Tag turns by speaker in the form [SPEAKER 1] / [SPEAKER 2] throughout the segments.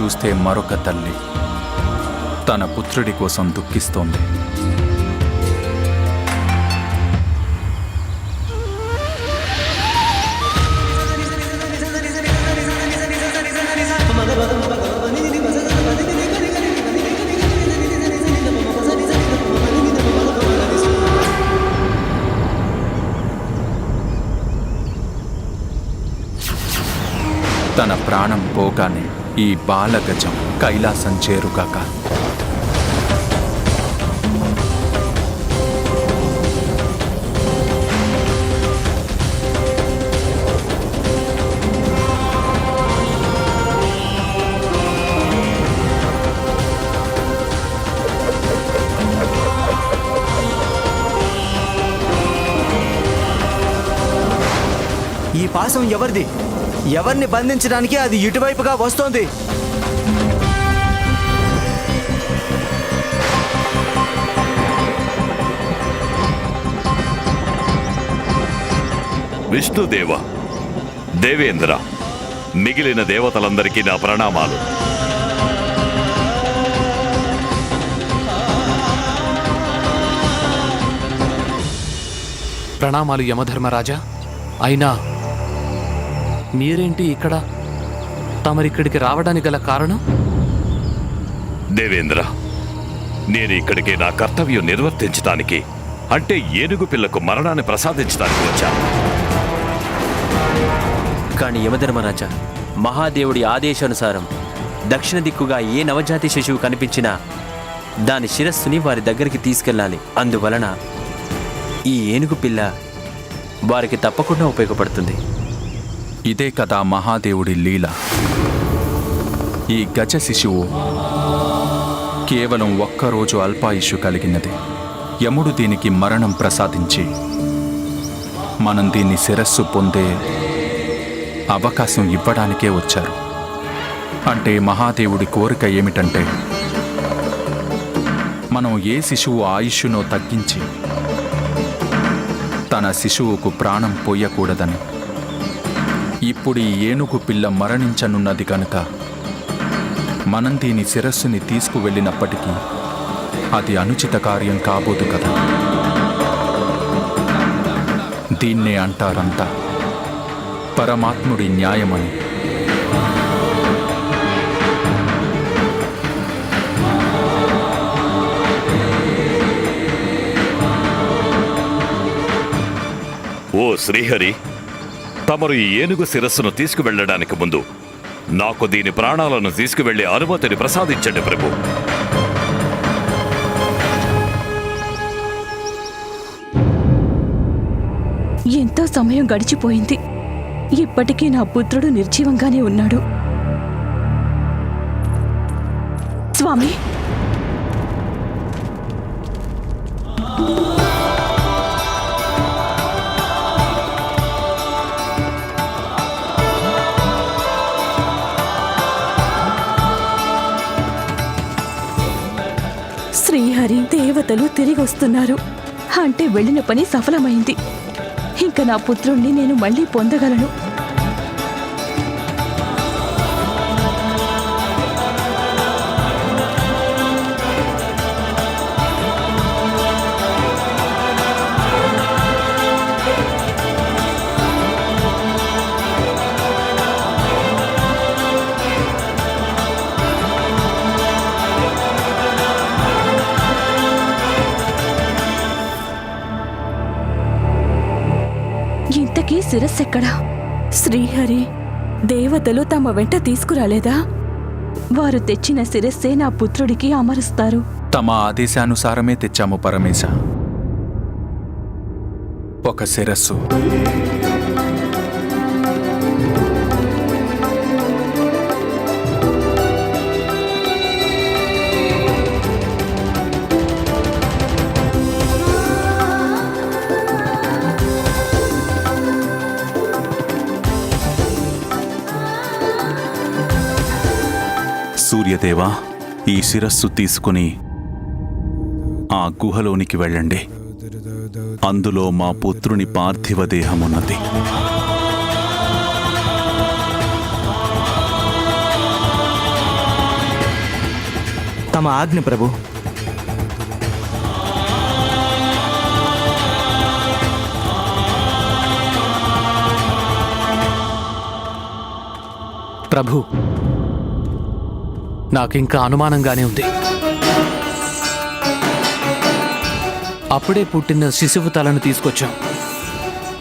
[SPEAKER 1] చూస్తే మరొక తల్లి తన పుత్రుడి కోసం దుఃఖిస్తోంది. తన ప్రాణం పోగానే ఈ బాలగజం కైలాసం చేరుగాక.
[SPEAKER 2] ఈ పాసం ఎవరిది? ఎవరిని బంధించడానికి అది ఇటువైపుగా వస్తోంది.
[SPEAKER 3] విష్ణుదేవ దేవేంద్ర మిగిలిన దేవతలందరికీ నా ప్రణామాలు.
[SPEAKER 4] ప్రణామాలు యమధర్మరాజా అయినా మీరేంటి ఇక్కడ? తమరిక్కడికి రావడానికి గల కారణం?
[SPEAKER 3] దేవేంద్ర నేను ఇక్కడికి నా కర్తవ్యం నిర్వర్తించడానికి అంటే ఏనుగు పిల్లకు మరణాన్ని ప్రసాదించడానికి వచ్చాను
[SPEAKER 5] కాని యమధర్మరాజా మహాదేవుడి ఆదేశానుసారం దక్షిణ దిక్కుగా ఏ నవజాతి శిశువు కనిపించినా దాని శిరస్సుని వారి దగ్గరికి తీసుకెళ్ళాలి. అందువలన ఈ ఏనుగు పిల్ల వారికి తప్పకుండా ఉపయోగపడుతుంది.
[SPEAKER 1] ఇదే కదా మహాదేవుడి లీల. ఈ గజ శిశువు కేవలం ఒక్కరోజు అల్పాయుషు కలిగినది. యముడు దీనికి మరణం ప్రసాదించి మనం దీన్ని శిరస్సు పొందే అవకాశం ఇవ్వడానికే వచ్చారు. అంటే మహాదేవుడి కోరిక ఏమిటంటే మనం ఏ శిశువు ఆయుష్యునో తగ్గించి తన శిశువుకు ప్రాణం పోయకూడదని ఇప్పుడు ఈ ఏనుగు పిల్ల మరణించనున్నది కనుక మనం దీని శిరస్సుని తీసుకువెళ్ళినప్పటికీ అది అనుచిత కార్యం కాబోదు కదా. దీన్నే అంటారంతా. పరమాత్ముడి న్యాయమని.
[SPEAKER 3] ఓ శ్రీహరి తమరు ఈ ఏనుగు శిరస్సును తీసుకువెళ్ళడానికి ముందు నాకు దీని ప్రాణాలను తీసుకువెళ్ళే అనుమతిని ప్రసాదించండి ప్రభు.
[SPEAKER 6] ఎంతో సమయం గడిచిపోయింది. ఇప్పటికీ నా పుత్రుడు నిర్జీవంగానే ఉన్నాడు. స్వామి! దేవతలు తిరిగి వస్తున్నారు. అంటే వెళ్ళిన పని సఫలమైంది. ఇంకా నా పుత్రుణ్ణి నేను మళ్ళీ పొందగలను. శిరస్సెక్కడా శ్రీహరి దేవతలు తమ వెంట తీసుకురాలేదా? వారు తెచ్చిన శిరస్సే నా పుత్రుడికి అమరుస్తారు.
[SPEAKER 1] తమ ఆదేశానుసారమే తెచ్చాము పరమేశ. ఒక శిరస్సు.
[SPEAKER 7] సూర్యదేవా ఈ శిరస్సు తీసుకుని ఆ గుహలోనికి వెళ్ళండి. అందులో మా పుత్రుని పార్థివ దేహమున్నది.
[SPEAKER 2] తమ ఆజ్ఞ ప్రభు.
[SPEAKER 4] ప్రభు నాకింకా అనుమానంగానే ఉంది. అప్పుడే పుట్టిన శిశువు తలను తీసుకొచ్చాం.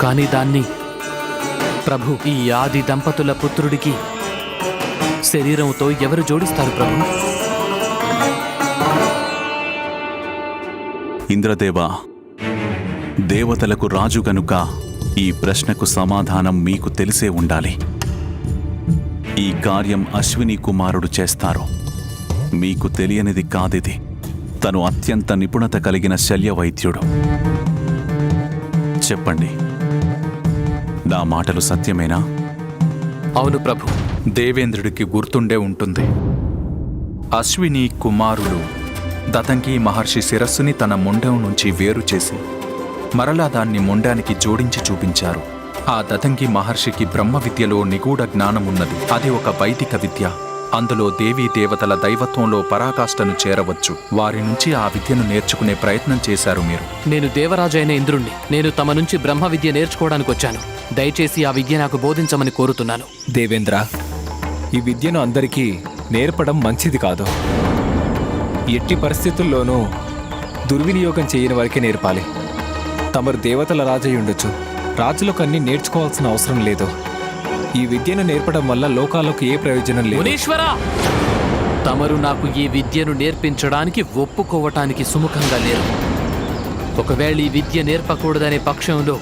[SPEAKER 4] కానీ దాన్ని ప్రభు ఈ ఆది దంపతుల పుత్రుడికి శరీరంతో ఎవరు జోడిస్తారు ప్రభు?
[SPEAKER 7] ఇంద్రదేవా దేవతలకు రాజు గనుక ఈ ప్రశ్నకు సమాధానం మీకు తెలిసే ఉండాలి. ఈ కార్యం అశ్విని కుమారుడు చేస్తారు? మీకు తెలియనిది కాదిది. తను అత్యంత నిపుణత కలిగిన శల్య వైద్యుడు చెప్పండి. నా మాటలు సత్యమేనా?
[SPEAKER 4] అవును ప్రభు
[SPEAKER 1] దేవేంద్రుడికి గుర్తుండే ఉంటుంది. అశ్విని కుమారుడు దతంకి మహర్షి శిరస్సుని తన ముండం నుంచి వేరు చేసి మరలా దాన్ని ముండానికి జోడించి చూపించారు. ఆ దతంకి మహర్షికి బ్రహ్మ విద్యలో నిగూఢ జ్ఞానం ఉన్నది అది ఒక వైదిక విద్య. అందులో దేవీ దేవతల దైవత్వంలో పరాకాష్ఠను చేరవచ్చు. వారి నుంచి ఆ విద్యను నేర్చుకునే ప్రయత్నం చేశారు మీరు.
[SPEAKER 4] నేను దేవరాజైన ఇంద్రుణ్ణి. నేను తమ నుంచి బ్రహ్మ విద్య నేర్చుకోవడానికి వచ్చాను దయచేసి ఆ విద్య నాకు బోధించమని కోరుతున్నాను.
[SPEAKER 8] దేవేంద్ర ఈ విద్యను అందరికీ నేర్పడం మంచిది కాదు. ఎట్టి పరిస్థితుల్లోనూ దుర్వినియోగం చేయని వారికే నేర్పాలి. తమరు దేవతల రాజై ఉండొచ్చు రాజులకు అన్ని నేర్చుకోవాల్సిన అవసరం లేదు. ఈ విద్యను నేర్పడం వల్ల లోకాలకు ఏ ప్రయోజనం లేదు.
[SPEAKER 4] మునీశ్వర! తమరు నాకు ఈ విద్యను నేర్పించడానికి ఒప్పుకోవటానికి సుముఖంగా లేరు. ఒకవేళ ఈ విద్య నేర్పకూడదనే పక్షంలో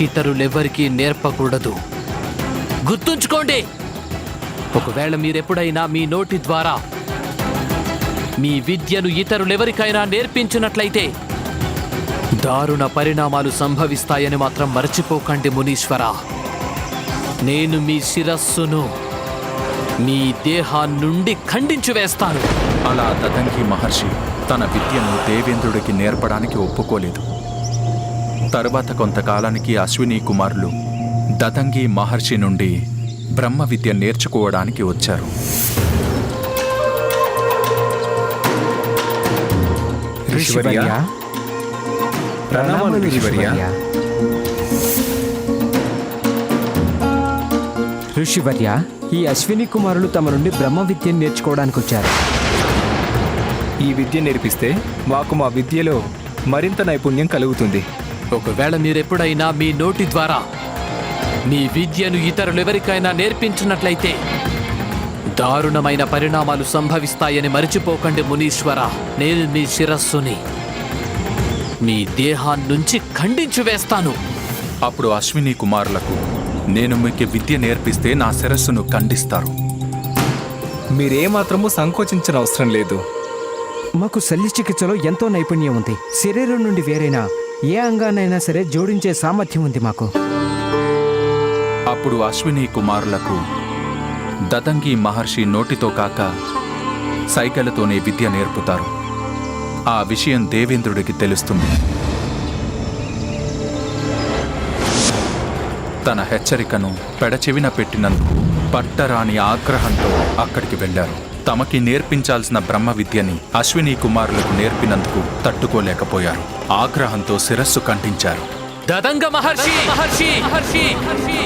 [SPEAKER 4] ఇతరులెవ్వరికీ నేర్పకూడదు. గుర్తుంచుకోండి! ఒకవేళ మీరెప్పుడైనా మీ నోటి ద్వారా మీ విద్యను ఇతరులెవరికైనా నేర్పించినట్లయితే దారుణ పరిణామాలు సంభవిస్తాయని మాత్రం మర్చిపోకండి మునీశ్వరా! నేను మీ శిరస్సును మీ దేహాన్నుండి ఖండించి వేస్తాను.
[SPEAKER 1] అలా దతంకి మహర్షి తన విద్యను దేవేంద్రుడికి నేర్పడానికి ఒప్పుకోలేదు. తరువాత కొంతకాలానికి అశ్విని కుమారులు దతంగి మహర్షి నుండి బ్రహ్మ విద్య నేర్చుకోవడానికి వచ్చారు.
[SPEAKER 8] ఋషివర్య ప్రణామాలు ఋషివర్య
[SPEAKER 9] ఈ అశ్విని కుమారులు తమ నుండి బ్రహ్మ విద్యను నేర్చుకోవడానికి వచ్చారు
[SPEAKER 8] ఈ విద్య నేర్పిస్తే మాకు మా విద్యలో మరింత నైపుణ్యం కలుగుతుంది.
[SPEAKER 4] ఒకవేళ మీరెప్పుడైనా మీ నోటి ద్వారా మీ విద్యను ఇతరులెవరికైనా నేర్పించినట్లయితే దారుణమైన పరిణామాలు సంభవిస్తాయని మరిచిపోకండి మునీశ్వర. నేను మీ శిరస్సుని మీ దేహాన్నుంచి ఖండించి వేస్తాను.
[SPEAKER 1] అప్పుడు అశ్విని కుమారులకు నేను మీకు విద్య నేర్పిస్తే నా శిరస్సును ఖండిస్తారు.
[SPEAKER 8] మీరేమాత్రము సంకోచించిన అవసరం లేదు.
[SPEAKER 9] మాకు శల్య చికిత్సలో ఎంతో నైపుణ్యం ఉంది. శరీరం నుండి వేరైనా ఏ అంగానైనా సరే జోడించే సామర్థ్యం ఉంది మాకు.
[SPEAKER 1] అప్పుడు అశ్విని కుమారులకు దతంగి మహర్షి నోటితో కాక సైగలతోనే విద్య నేర్పుతారు. ఆ విషయం దేవేంద్రుడికి తెలుస్తుంది. తన హెచ్చరికను పెడచెవిన పెట్టినందుకు పట్టరాని ఆగ్రహంతో అక్కడికి వెళ్ళారు తమకి నేర్పించాల్సిన బ్రహ్మ విద్యని అశ్విని కుమారులకు నేర్పినందుకు తట్టుకోలేకపోయారు. ఆగ్రహంతో శిరస్సు ఖండించారు
[SPEAKER 4] దదంగ మహర్షి! మహర్షి! మహర్షి మహర్షి!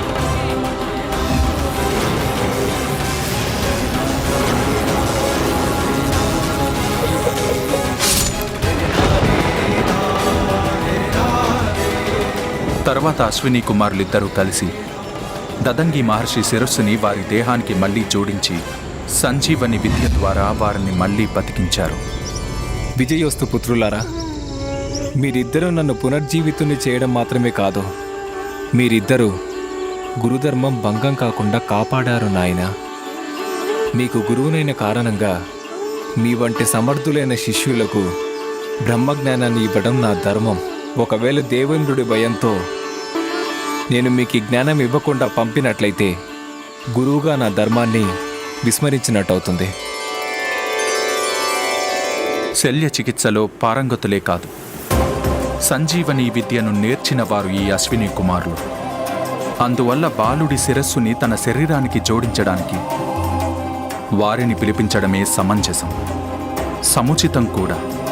[SPEAKER 1] తర్వాత అశ్విని కుమారులిద్దరూ కలిసి దదంగి మహర్షి శిరస్సుని వారి దేహానికి మళ్ళీ జోడించి సంజీవని విద్య ద్వారా వారిని మళ్ళీ బతికించారు.
[SPEAKER 8] విజయోస్తు పుత్రులారా మీరిద్దరూ నన్ను పునర్జీవితుని చేయడం మాత్రమే కాదు మీరిద్దరూ గురుధర్మం భంగం కాకుండా కాపాడారు నాయన. మీకు గురువునైన కారణంగా మీ వంటి సమర్థులైన శిష్యులకు బ్రహ్మజ్ఞానాన్ని ఇవ్వడం నా ధర్మం. ఒకవేళ దేవేంద్రుడి భయంతో నేను మీకు జ్ఞానం ఇవ్వకుండా పంపినట్లయితే గురువుగా నా ధర్మాన్ని విస్మరించినట్టవుతుంది.
[SPEAKER 1] శల్య చికిత్సలో పారంగతులే కాదు. సంజీవని విద్యను నేర్చిన వారు ఈ అశ్విని కుమారులు. అందువల్ల బాలుడి శిరస్సుని తన శరీరానికి జోడించడానికి వారిని పిలిపించడమే సమంజసం. సముచితం కూడా.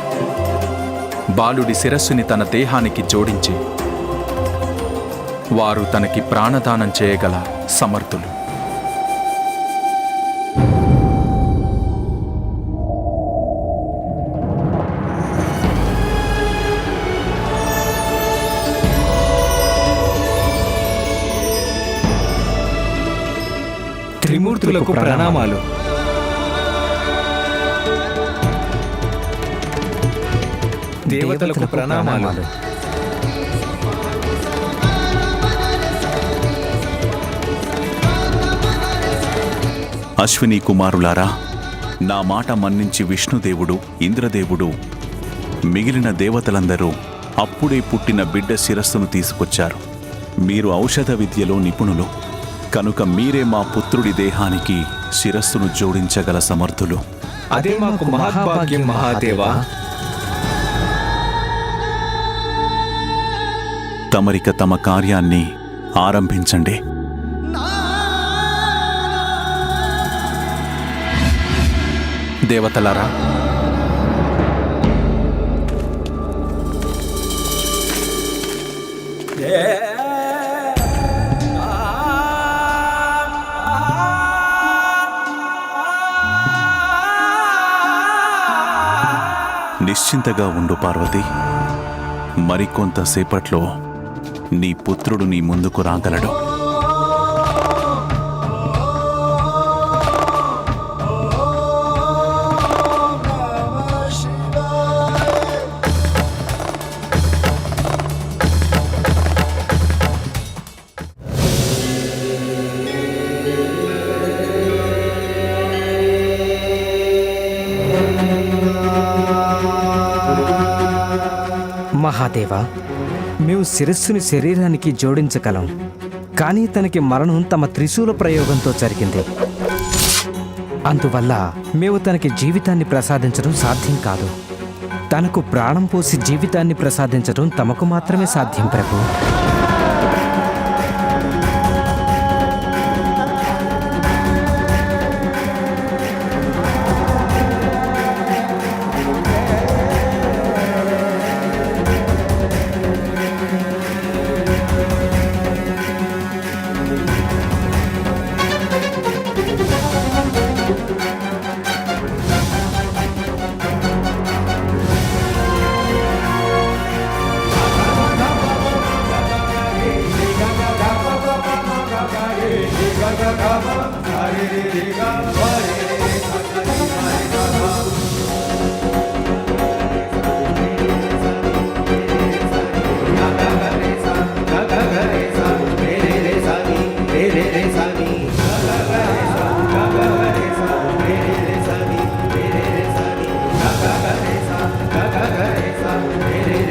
[SPEAKER 1] బాలుడి శిరస్సుని తన దేహానికి జోడించి వారు తనకి ప్రాణదానం చేయగల సమర్థులు.
[SPEAKER 8] త్రిమూర్తులకు ప్రణామాలు. దేవతలకు ప్రణామాలు.
[SPEAKER 7] అశ్విని కుమారులారా నా మాట మన్నించి విష్ణుదేవుడు ఇంద్రదేవుడు మిగిలిన దేవతలందరూ అప్పుడే పుట్టిన బిడ్డ శిరస్సును తీసుకొచ్చారు. మీరు ఔషధ విద్యలో నిపుణులు. కనుక మీరే మా పుత్రుడి దేహానికి శిరస్సును జోడించగల సమర్థులు.
[SPEAKER 8] అదే మాకు మహాభాగ్యం మహాదేవా.
[SPEAKER 7] తమరిక తమ కార్యాన్ని ఆరంభించండి.
[SPEAKER 1] దేవతలారా
[SPEAKER 7] నిశ్చింతగా ఉండు పార్వతి. మరికొంతసేపట్లో నీ పుత్రుడు నీ ముందుకు రాగలడు.
[SPEAKER 9] శిరస్సుని శరీరానికి జోడించగలం. కానీ తనకి మరణం తమ త్రిశూల ప్రయోగంతో జరిగింది. అందువల్ల మేము తనకి జీవితాన్ని ప్రసాదించడం సాధ్యం కాదు. తనకు ప్రాణం పోసి జీవితాన్ని ప్రసాదించడం తమకు మాత్రమే సాధ్యం ప్రభు. మేము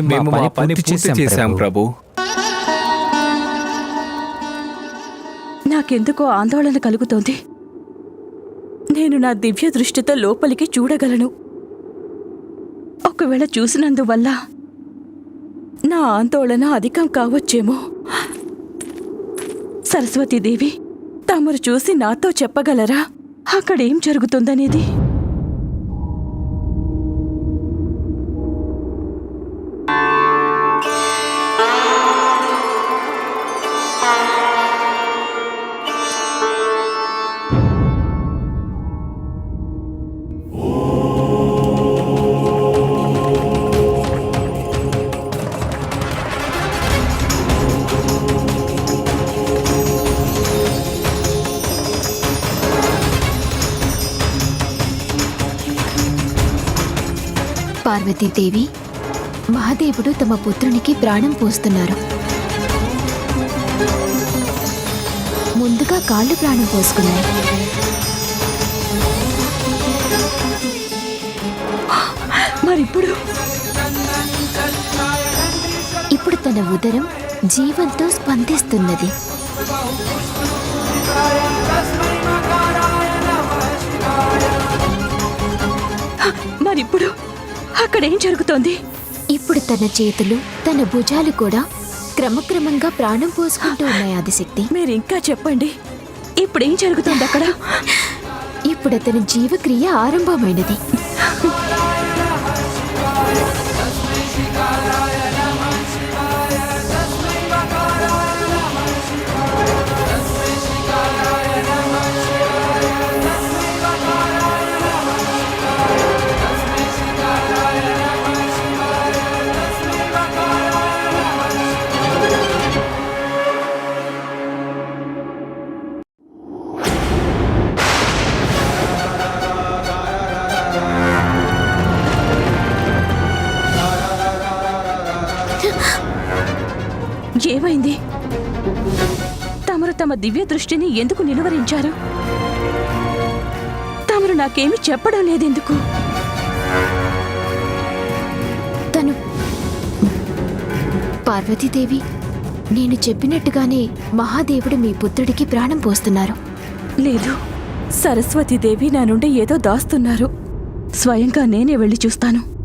[SPEAKER 8] మేము మా పని పూర్తి చేశాం ప్రభు.
[SPEAKER 6] నాకెందుకో ఆందోళన కలుగుతోంది. నేను నా దివ్య దృష్టితో లోపలికి చూడగలను. ఒకవేళ చూసినందువల్ల నా ఆందోళన అధికం కావచ్చేమో. సరస్వతీదేవి తమరు చూసి నాతో చెప్పగలరా? అక్కడేం జరుగుతుందనేది?
[SPEAKER 10] పార్వతీదేవి మహాదేవుడు తమ పుత్రునికి ప్రాణం పోస్తున్నారు. ముందుగా కాళ్ళు ప్రాణం పోసుకున్నాయి.
[SPEAKER 6] మరిప్పుడు.
[SPEAKER 10] ఇప్పుడు తన ఉదరం జీవంతో స్పందిస్తున్నది.
[SPEAKER 6] మరిప్పుడు. అక్కడేం జరుగుతోంది?
[SPEAKER 10] ఇప్పుడు తన చేతులు తన భుజాలు కూడా క్రమక్రమంగా ప్రాణం పోసుకుంటూ ఉన్నాయి ఆదిశక్తి.
[SPEAKER 6] మీరు ఇంకా చెప్పండి. ఇప్పుడేం జరుగుతోంది అక్కడ
[SPEAKER 10] ఇప్పుడు అతని జీవక్రియ ఆరంభమైనది.
[SPEAKER 6] దివ్య దృష్టిని ఎందుకు నిలువరించారు? తమరు నాకేమీ చెప్పడం లేదెందుకు?
[SPEAKER 10] తను పార్వతీదేవి నేను చెప్పినట్టుగానే మహాదేవుడు మీ పుత్రుడికి ప్రాణం పోస్తున్నారు.
[SPEAKER 6] లేదు. సరస్వతీదేవి నా నుండి ఏదో దాస్తున్నారు. స్వయంగా నేనే వెళ్ళి చూస్తాను.